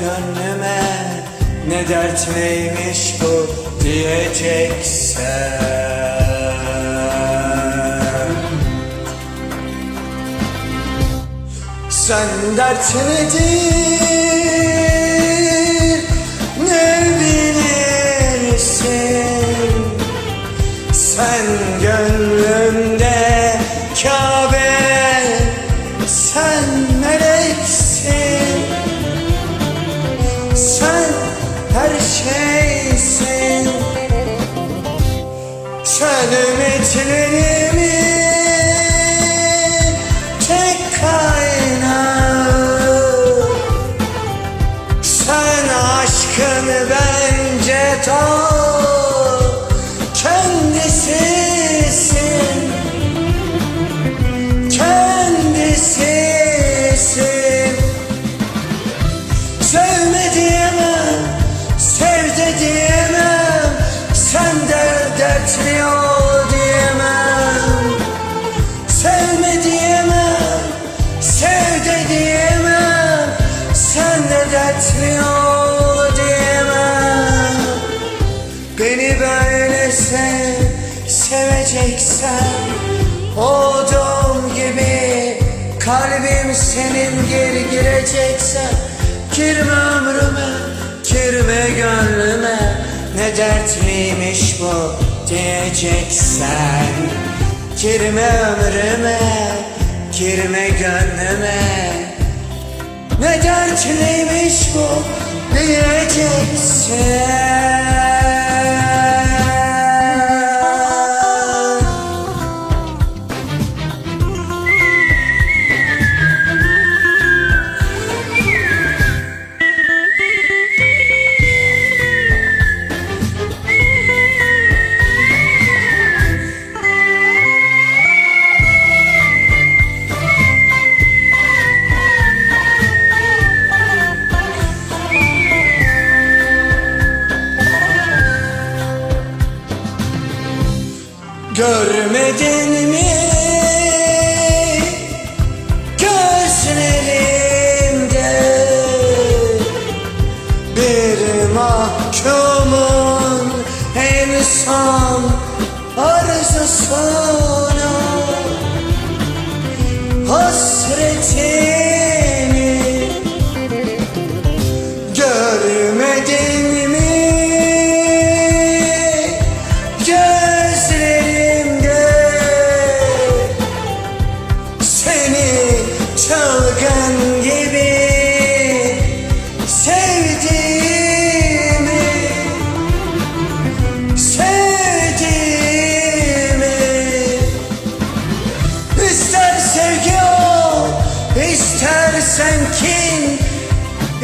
gönlüme Ne dertliymiş bu diyeceksen Sen dert nedir? Ne bilirsin? Sen gönlümde Kabe Sen meleksin Sen ümitlerimin tek kaynağı. Sen aşkın bence ta Ol diyemem. Beni böyle sev, seveceksen Olduğum gibi kalbim senin geri gireceksen Girme ömrüme, girme gönlüme Ne dertliymiş bu diyeceksen. Girme ömrüme, girme gönlüme Ne dertliymiş bu? Diyeceksen Görmedin mi? Gözlerimde bir mahkumun en son arzusunu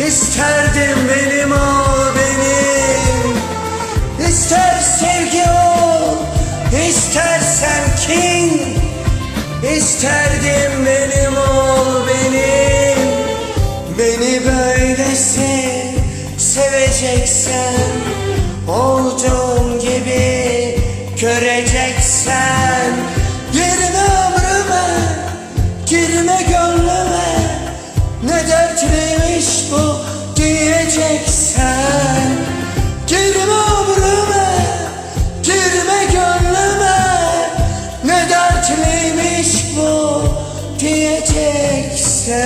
isterdim benim ol benim. İster sevgi ol, istersen kin. İsterdim benim ol benim. Beni böyle sev, seveceksen Olduğum gibi göreceksen diyeceksen Girme ömrüme, girme gönlüme. Ne dertliymiş bu diyeceksen